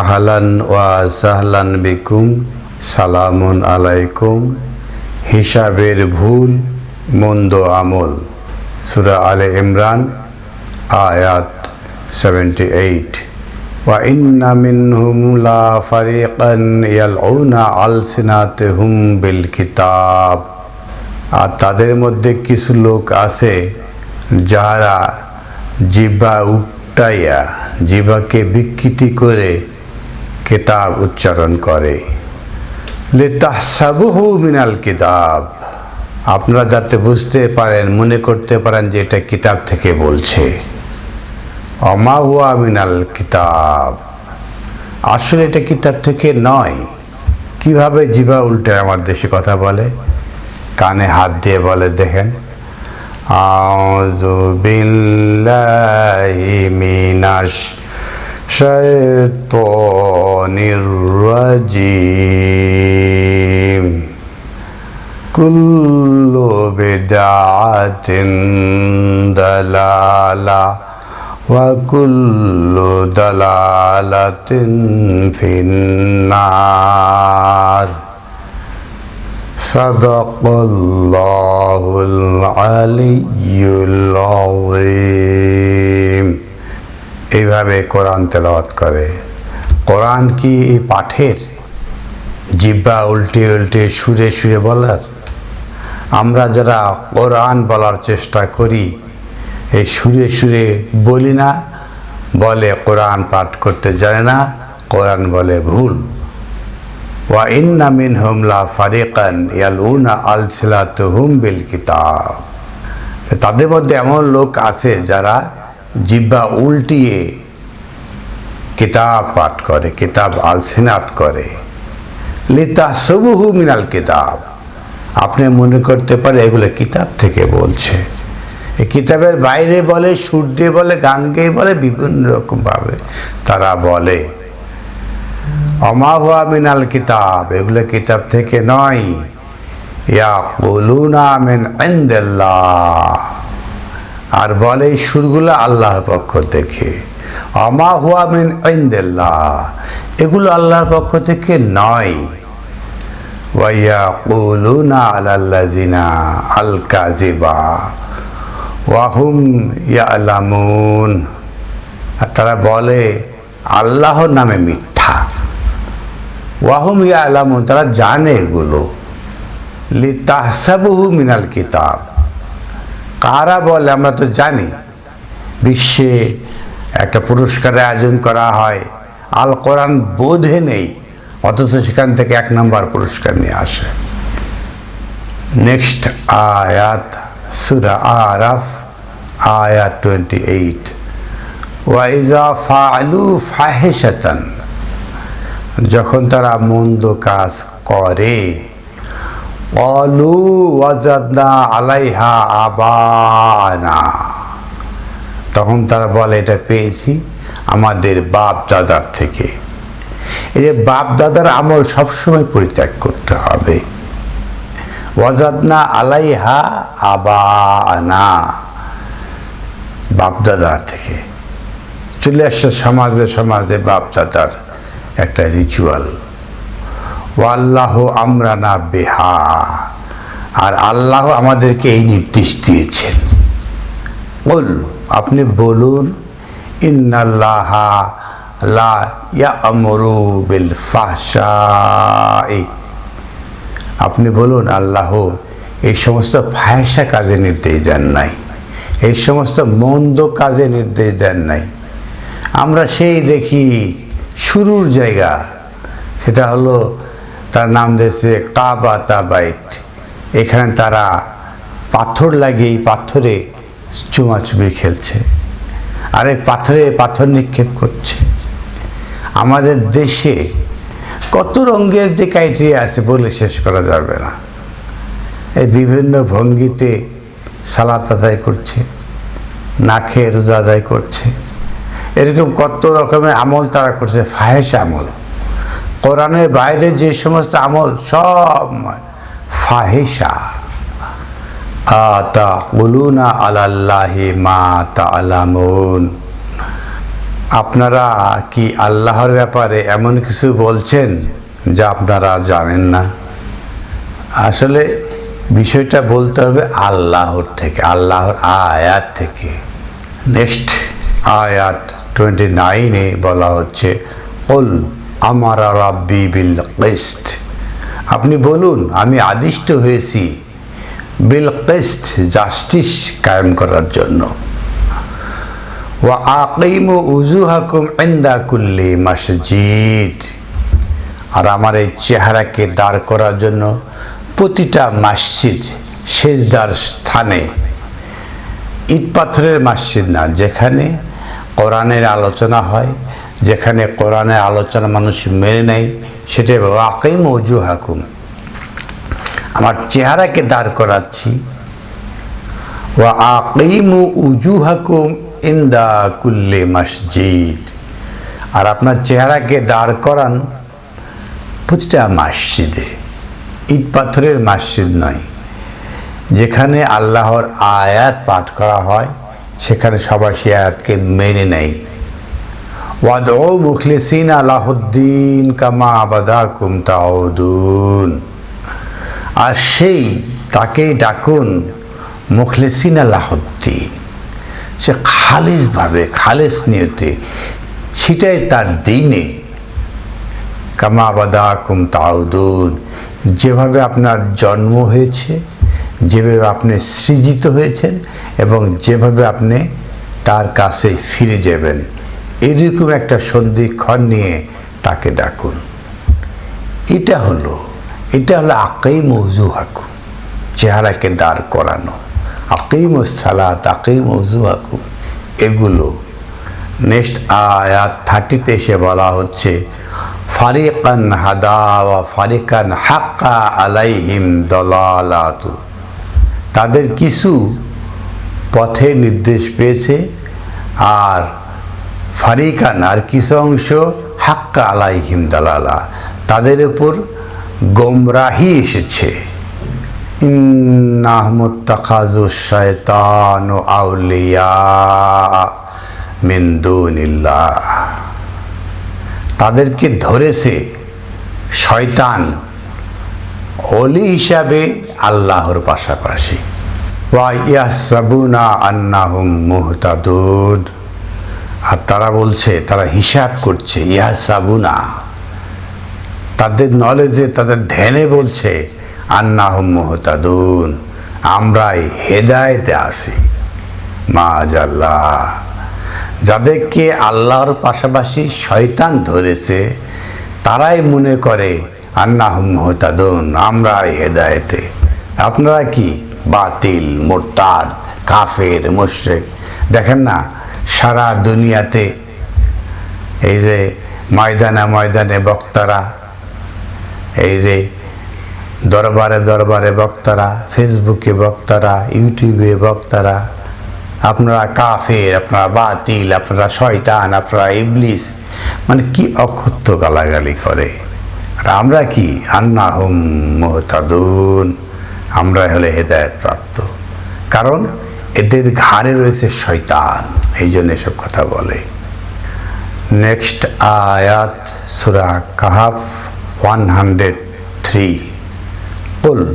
আহলান ওয়া সাহলান বিকুম, সালামুন আলাইকুম। হিসাবের ভুল, মন্দ আমল। সুরা আলে ইমরান, আয়াত সেভেন্টি এইট মিনহুম লা ফারিকান ইয়ালউনা আলসিনাতিহুম বিল কিতাব। আর তাদের মধ্যে কিছু লোক আছে যারা জিবা উঠাইয়া জিবাকে বিকৃতি করে কিতাব উচ্চারণ করে। লেতাহসাবুহু মিনাল কিতাব। আপনারা যাতে বুঝতে পারেন, মনে করতে পারেন যে এটা কিতাব থেকে বলছে। অমা হুয়া মিনাল কিতাব। আসলে এটা কিতাব থেকে নয়। কীভাবে জিবা উল্টে আমার দেশে কথা বলে? কানে হাত দিয়ে বলে, দেখেন। আউযু বিল্লাহি মিনাশ شيطان الرجيم. كل بدعة دلالة وكل دلالة في النار. صدق الله العلي العظيم. এইভাবে কোরআন তেলাওয়াত করে। কোরআন কি এই পাঠের? জিব্বা উল্টে উল্টে সুরে সুরে বলার? আমরা যারা কোরআন বলার চেষ্টা করি, এই সুরে সুরে বলি না, বলে কোরআন পাঠ করতে জানে না, কোরআন বলে ভুল। ওয়া ইন্না মিনহুম লা ফারিকান ইয়ালউনা আলসিলাতুহুম বিল কিতাব। তাদের মধ্যে এমন লোক আছে যারা জিব্বা উল্টিয়ে কিতাব পাঠ করে, কিতাব আলসিনাত করে। লিতা সবুহু মিনাল কিতাব। আপনি মনে করতে পারে এগুলো কিতাব থেকে বলছে। এই কিতাবের বাইরে বলে সুর দিয়ে বলে গান গেয়ে বলে, বিভিন্ন রকমভাবে তারা বলে। অমাহুয়া মিনাল কিতাব, এগুলো কিতাব থেকে নয়। ইয়া বলুনা মিন ইনদাল্লাহ। আর বলে এই সুরগুলো আল্লাহর পক্ষ থেকে। অমা হুয়া মিন ইনদাল্লাহ। এগুলো আল্লাহর পক্ষ থেকে নয়। ওয়াইয়া কুলুনা আলাল্লাজিনা আল কাজিবা ওয়াহুম ইয়ালামুন। আর তারা বলে, আল্লাহর নামে মিথ্যা। ওয়াহুম ইয়া আলামুন তারা জানে এগুলো। লি তাহসাবুহু মিনাল কিতাব। কারা বলে আমরা তো জানি। বিশ্বে একটা পুরস্কারের আয়োজন করা হয়। আল কোরআন বোধে নেই, অথচ সেখান থেকে এক নম্বর পুরস্কার নিয়ে আসে। নেক্সট আয়াত, সুরা আরাফ, আয়াত টোয়েন্টি এইট ওয়াইজা ফালু ফাহেশাতান, যখন তারা মন্দ কাজ করে অলু ওয়াজাদনা আলাইহা আবানা তখন তারা বলে, এটা পেয়েছি আমাদের বাপ দাদার থেকে। এই যে বাপ দাদার আমল সবসময় পরিত্যাগ করতে হবে। ওয়াজাদনা আলাইহা আবানা বাপ দাদার থেকে। চলে আসছে সমাজে সমাজে বাপ দাদার একটা রিচুয়াল আল্লাহ আমরা না বেহা। আর আল্লাহ আমাদেরকে এই নির্দেশ দিয়েছেন। বল আপনি বলুন লা আপনি বলুন, আল্লাহ এই সমস্ত ফায়সা কাজে নির্দেশ দেন নাই, এই সমস্ত মন্দ কাজে নির্দেশ দেন নাই। আমরা সেই দেখি শুরুর জায়গা, সেটা হলো তার নাম দিয়েছে কাবা তাবাইট এখানে তারা পাথর লাগিয়ে এই পাথরে চুমাচুমি খেলছে। আর এই পাথরে পাথর নিক্ষেপ করছে। আমাদের দেশে কত রঙের যে ক্রাইটেরিয়া আছে বলে শেষ করা যাবে না। এই বিভিন্ন ভঙ্গিতে সালাত আদায় করছে না খেয়ে রোজা আদায় করছে। এরকম কত রকমের আমল তারা করছে ফাহেস আমল। কোরআনের বাইরে যে সমস্ত আমল সব ফাহেসা আতা বলুনা আলাল্লাহি মা তা আলামুন আপনারা কি আল্লাহর ব্যাপারে এমন কিছু বলছেন যা আপনারা জানেন না? আসলে বিষয়টা বলতে হবে আল্লাহর থেকে, আল্লাহর আয়াত থেকে। নেক্সট আয়াত টোয়েন্টি নাইনে বলা হচ্ছে ওল আমার রাব্বি বিল কেস্ট আপনি বলুন, আমি আদিষ্ট হয়েছি বিল কেস্ট জাস্টিস কায়েম করার জন্য। ওয়া আকিমু উজুহাকুম ইনদা কুল্লি মসজিদ। আর আমার এই চেহারাকে দাঁড় করার জন্য প্রতিটা মসজিদ সেজদার স্থানে। ইট পাথরের মসজিদ না, যেখানে কোরআনের আলোচনা হয় যেখানে কোরআনের আলোচনা মানুষ মেনে নেয় সেটা ওয়াকিম অজু হাকুম আমার চেহারাকে দাঁড় করাচ্ছি। ওয়া আকিমু উজু হাকুম ইন্দা কুল্লে মসজিদ। আর আপনার চেহারাকে দাঁড় করান প্রতিটা মসজিদে। ইট পাথরের মসজিদ নয়। যেখানে আল্লাহর আয়াত পাঠ করা হয়, সেখানে সবাই সে আয়াতকে মেনে নেয়। ওয়াদ ও মুখলিসিন আলাহদ্দিন কামা আবাদা কুম তাউদুন। আর সেই তাকেই ডাকুন মুখলিসিন আলাহদ্দিন সে খালিসভাবে, খালেস নিয়তে সেটাই তার দিনে কামা বাদা কুম তাউদুন। যেভাবে আপনার জন্ম হয়েছে, যেভাবে আপনি সৃজিত হয়েছেন এবং যেভাবে আপনি তার কাছে ফিরে যাবেন। এরকম একটা সন্ধিক্ষণ নিয়ে তাকে ডাকুন। এটা হলো এটা হলো আকেই মৌজু হাকুম চেহারাকে দাঁড় করানো। আকিম সালাত, আকিম মৌজু হাকুম এগুলো নেক্সট আয়াত থার্টিতে এসে বলা হচ্ছে, ফারিকান হাদা ওয়া ফারিকান হাক্কা আলাইহিম দলালাতু। তাদের কিছু পথে নির্দেশ পেয়েছে, আর ফারিকান আর কিছু অংশ হাক্কা আলাইহিম দালালা, তাদের উপর গোমরাহি এসেছে। তাদেরকে ধরেছে শয়তান অলি হিসাবে আল্লাহর পাশাপাশি। ওয়া ইয়াসাবুনা আন্নাহুম মুহতাদুন আর তারা বলছে, তারা হিসাব করছে ইয়াসাবুনা তাদের নলেজে তাদের ধ্যানে বলছে, আন্নাহুম মুহতাদুন, আমরাই হেদায়েতে আসি মাজাল্লাহ। যাদেরকে আল্লাহর পাশাপাশি শয়তান ধরেছে, তারাই মনে করে আন্নাহ মোহতাদুন আমরা হেদায়েতে। আপনারা কি? বাতিল, মোরতাদ, কাফের, মুশরিক। দেখেন না সারা দুনিয়াতে এই যে ময়দানে ময়দানে বক্তারা, এই যে দরবারে দরবারে বক্তারা ফেসবুকে বক্তারা ইউটিউবে বক্তারা, আপনারা কাফের, আপনারা বাতিল, আপনারা শয়তান, আপনারা ইবলিস মানে কি অক্ষত্য গালাগালি করে? আর আমরা কি? আন্না হুম মোহতাদুন আমরা হলে হেদায়ত প্রাপ্ত। কারণ এদের ঘাড়ে রয়েছে শয়তান। এই জন্য এসব কথা বলে। নেক্সট আয়াত, সুরা কাহাফ ওয়ান হান্ড্রেড থ্রি। কুল,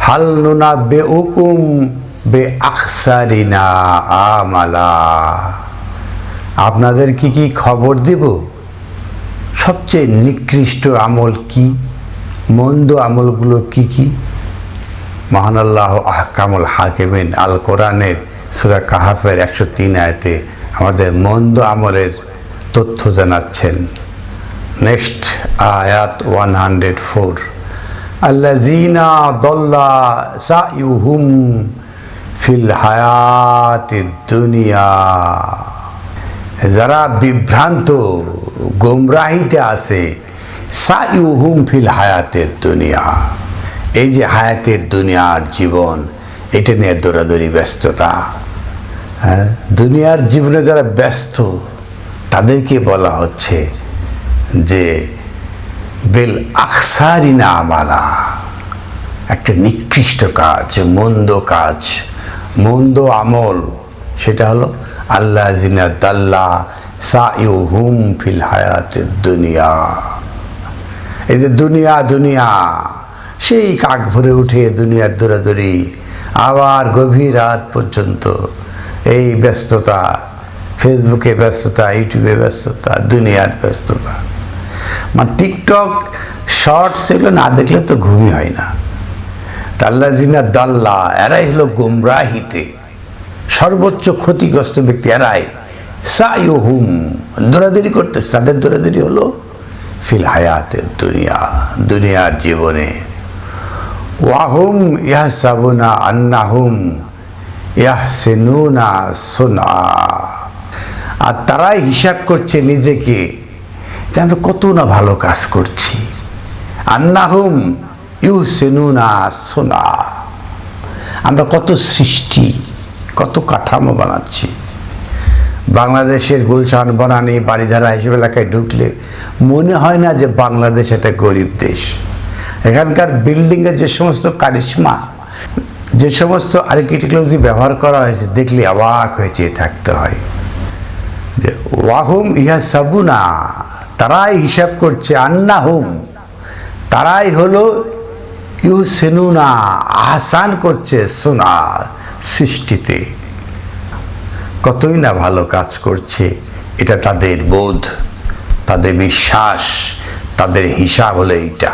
হাল নুনা বে উকুম বে আকসারিনা আমালা। আপনাদের কি কি খবর দেব? সবচেয়ে নিকৃষ্ট আমল কি? মন্দ আমলগুলো কি কি? মহান আল্লাহ আহকামুল হাকিমিন আল কোরআনের সুরা কাহাফের একশো তিন আয়তে আমাদের মন্দ আমলের তথ্য জানাচ্ছেন। নেক্সট আয়াত ওয়ান হান্ড্রেড ফোর। আল্লাজিনা দল্লা সাইহুম ফিল হায়াতির দুনিয়া। যারা বিভ্রান্ত, গোমরাহিতে আছে সাইহুম ফিল হায়াতের দুনিয়া। এই যে হায়াতের দুনিয়ার জীবন, এটা নিয়ে দৌড়াদৌড়ি, ব্যস্ততা হ্যাঁ? দুনিয়ার জীবনে যারা ব্যস্ত, তাদেরকে বলা হচ্ছে যে বেল আকসারিনা আমালা একটা নিকৃষ্ট কাজ, মন্দ কাজ, মন্দ আমল, সেটা হলো আল্লাহ জিনা দাল্লা সাইহুম ফিল হায়াতের দুনিয়া। এই যে দুনিয়া দুনিয়া সেই কাক ভরে উঠে দুনিয়ার দৌড়াদৌড়ি, আবার গভীর রাত পর্যন্ত। এই ব্যস্ততা ফেসবুকে ব্যস্ততা ইউটিউবে ব্যস্ততা, দুনিয়ার ব্যস্ততা। মানে টিকটক শর্টস এগুলো না দেখলে তো ঘুমই হয় না। তাল্লা জিনা দাল্লা, এরাই হলো গোমরাহিতে। সর্বোচ্চ ক্ষতিগ্রস্ত ব্যক্তি এরাই। সাইও হুম দৌড়াদৌড়ি করতেছে। তাদের দৌড়াদৌড়ি হলো ফিল হায়াতের দুনিয়া, দুনিয়ার জীবনে। ওয়াহুম ইহ সাবুনা আন্নাহুম ইয়াহ সেনুনা সোনা আর তারাই হিসাব করছে নিজেকে যে আমরা কত না ভালো কাজ করছি। আন্নাহুম ইউ সেনুনা সোনা আমরা কত সৃষ্টি, কত কাঠামো বানাচ্ছি। বাংলাদেশের গুলশান, বনানি বাড়িধারা হিসেবে এলাকায় ঢুকলে মনে হয় না যে বাংলাদেশ একটা গরিব দেশ। এখানকার বিল্ডিংয়ের যে সমস্ত কারিশমা, যে সমস্ত আর্কিটেকনোলজি ব্যবহার করা হয়েছে, দেখলে অবাক হয়ে চেয়ে থাকতে হয়। যে ওয়াহুম ইহা সাবুনা, তারাই হিসাব করছে আন্না হুম তারাই হলো ইউ সেনুনা আহসান করছে সোনা সৃষ্টিতে। কতই না ভালো কাজ করছে, এটা তাদের বোধ, তাদের বিশ্বাস, তাদের হিসাব হলো এইটা।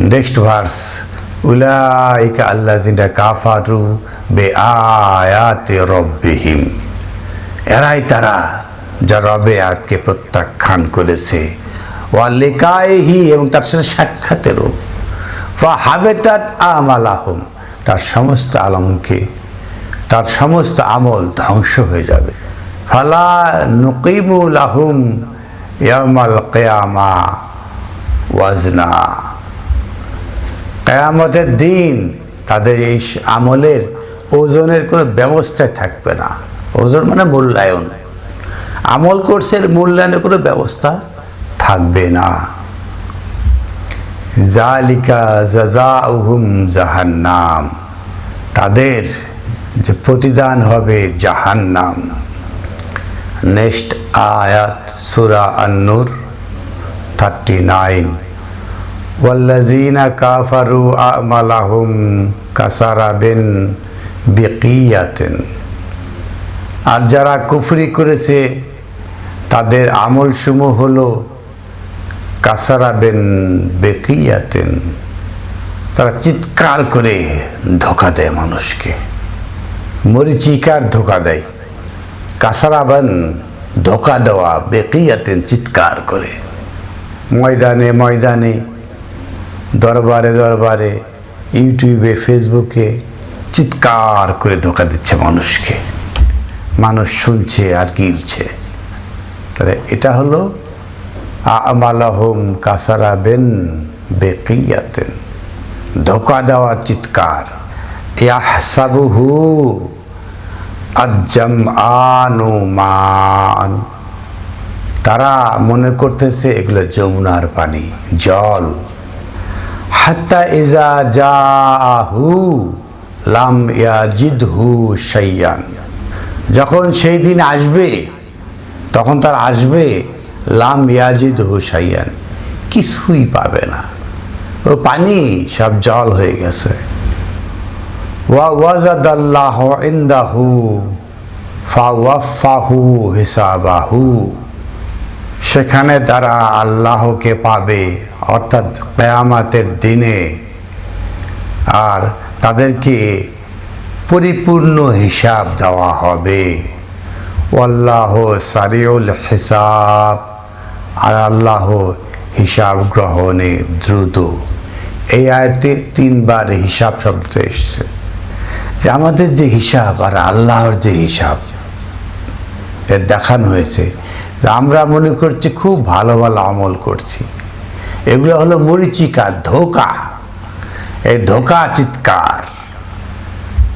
নেক্সট ভার্স উলাইকা আল্লাযিনা কাফারু বে আয়াতি রব্বিহিম এরাই তারা যা রবে আয়াতকে প্রত্যাখ্যান করেছে। ওয়া লিকাইহি এবং তার সাথে সাক্ষাতেরও। ফা হাবেতাত আমালাহুম। তার সমস্ত আলমকে, তার সমস্ত আমল ধ্বংস হয়ে যাবে। ফালা নকিমুল আহুম ইয়ামাল কেয়ামা। ওয়াজনা। কেয়ামতের দিন তাদের এই আমলের ওজনের কোনো ব্যবস্থায় থাকবে না। ওজন মানে মূল্যায়ন। আমল করছে এর মূল্যায়নের কোনো ব্যবস্থা থাকবে না। জালিকা জাজাউহুম জাহান্নাম। তাদের যে প্রতিদান হবে জাহান্নাম। নেক্সট আয়াত সুরা আন্নুর থার্টি নাইন। ওয়াল্লাজিনা কাফারু আমালাহুম কাসারাবেন বেকিয়াতেন। আর যারা কুফরি করেছে, তাদের আমলসমূহ হলো কাসারাবেন বেকিয়াতেন। তারা চিৎকার করে ধোকা দেয় মানুষকে। মরিচিকার ধোকা দেয়। কাসারাবান ধোকা দেওয়া বেকিয়াতেন চিৎকার করে। ময়দানে ময়দানে দরবারে দরবারে, ইউটিউবে, ফেসবুকে চিৎকার করে ধোকা দিচ্ছে মানুষকে। মানুষ শুনছে আর গিলছে। তাহলে এটা হলো, আমালাহম কাসারা বেন বেকিয়াতেন। ধোকা দেওয়ার চিৎকার। ইয়াহসাবুহু আজ্জাম আনু মান। তারা মনে করতেছে এগুলো যমুনার পানি, জল। হাত্তা ইজা জাহু লাম ইয়াজিদহু সাইয়ান যখন সেই দিন আসবে, তখন তার আসবে লাম ইয়াজিদ হুসাইয়ান কিছুই পাবে না। ও পানি সব জল হয়ে গেছে। ওয়া ওয়াজাদাল্লাহ ইন্দাহু ফা ওয়াফাহু হিসাবাহু। সেখানে তারা আল্লাহকে পাবে, অর্থাৎ কেয়ামাতের দিনে। আর তাদেরকে পরিপূর্ণ হিসাব দেওয়া হবে। আল্লাহ সারিউল হিসাব, আর আল্লাহ হিসাব গ্রহণে দ্রুত। এই আয়তে তিনবার হিসাব শব্দ এসছে। যে আমাদের যে হিসাব আর আল্লাহর যে হিসাব, এর দেখানো হয়েছে। আমরা মনে করছি খুব ভালো ভালো আমল করছি। এগুলো হলো মরিচিকা, ধোকা। এই ধোকা চিৎকার।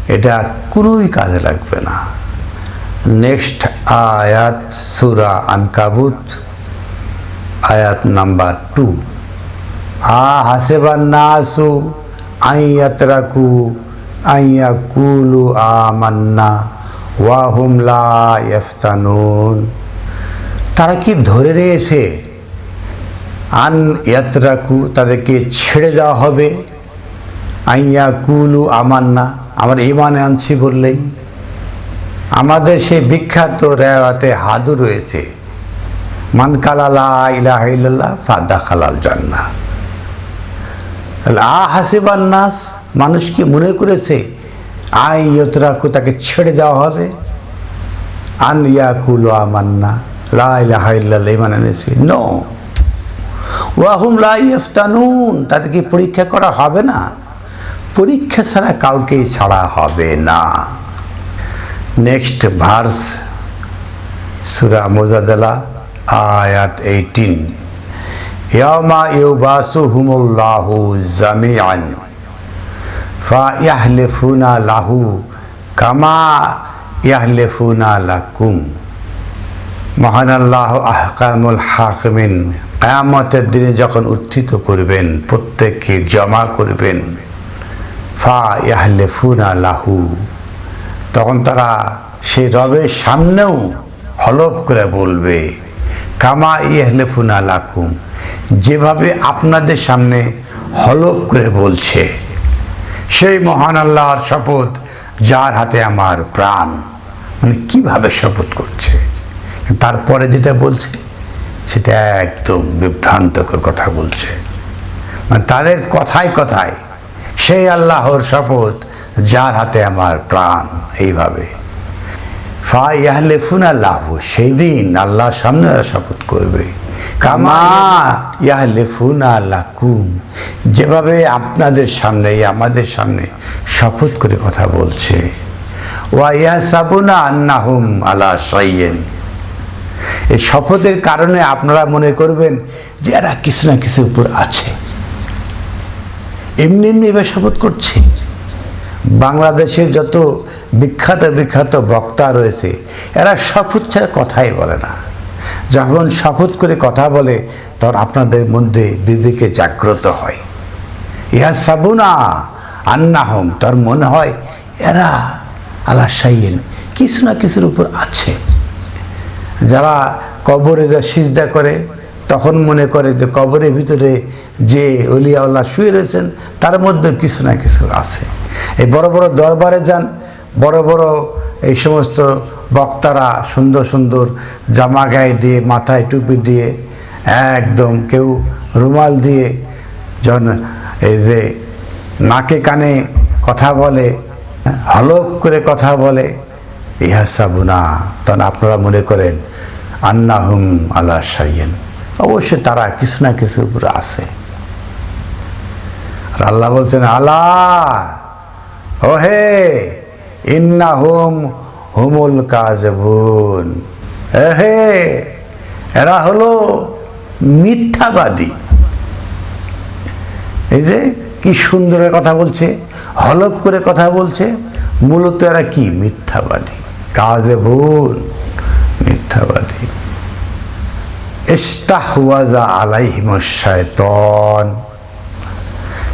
এটা কোনোই কাজে লাগবে না। নেক্সট আয়াত, সুরা আনকাবুত, আয়াত নাম্বার টু। আ হাসেবান নাসু আইয়াতরাকু আইয়াকুলু আমান্না ওয়াহুম লা ইফতানুন তারা কি ধরে রয়েছে? আন ইয়াত্রাকু, তাদেরকে ছেড়ে দেওয়া হবে। আইয়া কুলু আমান্না, আমার ইমানে আনছি বললেই। আমাদের সেই বিখ্যাত রেওয়াতে হাদু রয়েছে। মান কালালা ইলাহ ফাদা খালাল জান্না আ হাসিবান নাস, মানুষ কি মনে করেছে? আই ইয়তরাকু তাকে ছেড়ে দেওয়া হবে। আন ইয়াকুল আমান্না লা ইলাহা ইল্লাল্লাহ ইমান এনেছি। নো ওয়াহুম লা ইফতানুন। তাদেরকে পরীক্ষা করা হবে না? পরীক্ষা ছাড়া কাউকেই ছাড়া হবে না। নেক্সট ভার্স সুরা মোজাদালা আয়াত এইটিন ইয়ামা ইউবাসু হুমুল্লাহু জামিআন ফা ইয়াহলিফুনা লাহু কামা ইয়াহলিফুনা লাকুম। মহান আল্লাহ আহকামুল হাকিমিন। কায়ামতের দিনে যখন উত্থিত করবেন, প্রত্যেককে জমা করবেন ফা ইয়াহলেফুনা লাহু। তখন তারা সে রবের সামনেও হলফ করে বলবে, কামা ইয়াহলেফুনা লাকুম। যেভাবে আপনাদের সামনে হলফ করে বলছে, সেই মহান আল্লাহর শপথ যার হাতে আমার প্রাণ। মানে কীভাবে শপথ করছে? তারপরে যেটা বলছে, সেটা একদম বিভ্রান্তকর কথা বলছে। মানে তাদের কথায় কথায়, সেই আল্লাহর শপথ, যার হাতে আমার প্রাণ, এইভাবে। ফা ইয়াহলেফুন আল্লাহ সেই দিন আল্লাহর সামনে শপথ করবে। কামা ইয়াহলেফুন আল্লাহ কুম যেভাবে আপনাদের সামনে, আমাদের সামনে শপথ করে কথা বলছে। ওয়া ইয়াহসাবুনা আন্নাহুম আলা সাইয়েন এই শপথের কারণে আপনারা মনে করবেন যে এরা কিছু না কিছুর উপর আছে। এমনি এমনি এবার শপথ করছে। বাংলাদেশের যত বিখ্যাত বিখ্যাত বক্তা রয়েছে, এরা শপথ ছাড়া কথাই বলে না। যখন শপথ করে কথা বলে, তখন আপনাদের মধ্যে বিবেকে জাগ্রত হয়। ইহা সাবুনা আন্নাহম, তার মনে হয় এরা আলা সাইয়েন কিছু না কিছুর উপর আছে। যারা কবরে যা সিজদা করে, তখন মনে করে যে কবরের ভিতরে যে অলিয়াউল্লাহ শুয়ে রয়েছেন, তার মধ্যে কিছু না কিছু আছে। এই বড় বড় দরবারে যান, বড় বড় এই সমস্ত বক্তারা সুন্দর সুন্দর জামা গায়ে দিয়ে, মাথায় টুপি দিয়ে, একদম কেউ রুমাল দিয়ে যখন এই যে নাকে কানে কথা বলে হলক করে কথা বলে, ইহা সাবুনা, তখন আপনারা মনে করেন আন্নাহুম আল্লাহ সাইয়েন অবশ্যই তারা কিছু না কিছু উপরে আছে। আর আল্লাহ বলছেন আল্লাহ ওহে ইন্না হুম হুমুল কাজবুন এহে এরা হলো মিথ্যাবাদী। এই যে কি সুন্দর কথা বলছে হলপ করে কথা বলছে, মূলত এরা কি? মিথ্যাবাদী। কাজে ভুল মিথ্যাবাদী। ইস্তাহওয়াজা আলাইহিম শয়তন।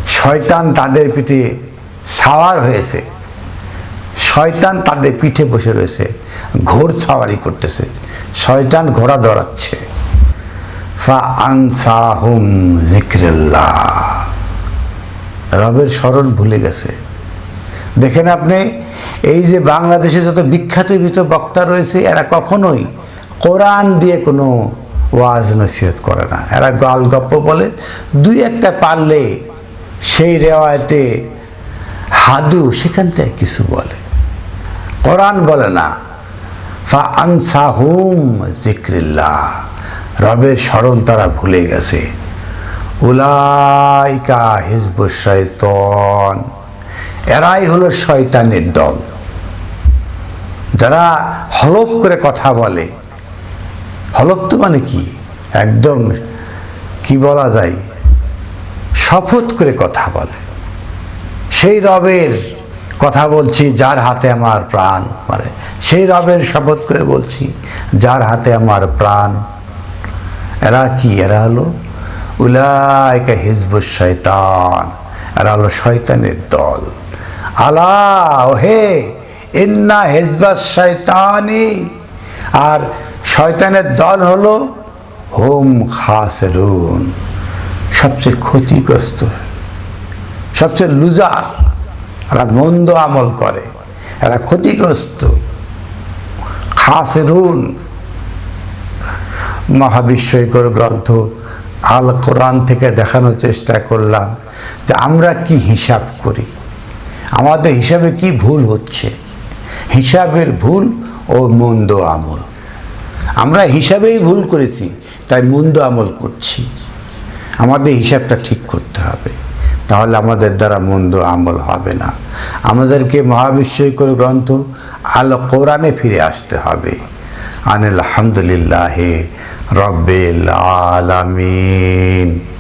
শয়তান তাদের পিঠে সাওয়ার হয়েছে। শয়তান তাদের পিঠে বসে রয়েছে, ঘোর সাওয়ারি করতেছে। শয়তান ঘোড়া দৌড়াচ্ছে। ফা আনসাহুম জিক্রিল্লাহ রবের স্মরণ ভুলে গেছে। দেখেন আপনি, এই যে বাংলাদেশে যত বিখ্যাত বিখ্যাত বক্তা রয়েছে, এরা কখনোই কোরআন দিয়ে কোনো ওয়াজ নসিহত করে না। এরা গাল গপ্প বলে। দুই একটা পারলে সেই রেওয়ায়তে হাদু সেখান থেকে কিছু বলে। কোরআন বলে না। ফা আনসাহুম জিক্রিল্লা রবের স্মরণ তারা ভুলে গেছে। উলাইকা হিজব শয়তন। এরাই হলো শয়তানের দল। যারা হলফ করে কথা বলে হলফ তো মানে কি? একদম কি বলা যায়? শপথ করে কথা বলে। সেই রবের কথা বলছি, যার হাতে আমার প্রাণ মানে সেই রবের শপথ করে বলছি, যার হাতে আমার প্রাণ। এরা কি? এরা হলো উলায়কা হিজবুস শয়তান। এরা হলো শয়তানের দল। আলা হে ইন্না হিজবাস শয়তানি। আর শয়তানের দল হলো হোম খাসরুন, সবচেয়ে ক্ষতিগ্রস্ত, সবচেয়ে লুজার এরা মন্দ আমল করে এরা ক্ষতিগ্রস্ত। খাসরুন মহাবিশ্বকর গ্রন্থ আল কোরআন থেকে দেখানোর চেষ্টা করলাম যে আমরা কি হিসাব করি, আমাদের হিসাবে কি ভুল হচ্ছে, হিসাবের ভুল ও মন্দ আমল। আমরা হিসাবেই ভুল করেছি, তাই মন্দ আমল করছি। আমাদের হিসাবটা ঠিক করতে হবে, তাহলে আমাদের দ্বারা মন্দ আমল হবে না। আমাদেরকে মহাবিশ্বকর গ্রন্থ আল কোরআনে ফিরে আসতে হবে। আনিল আলহামদুলিল্লাহ রব্বিল আলামিন।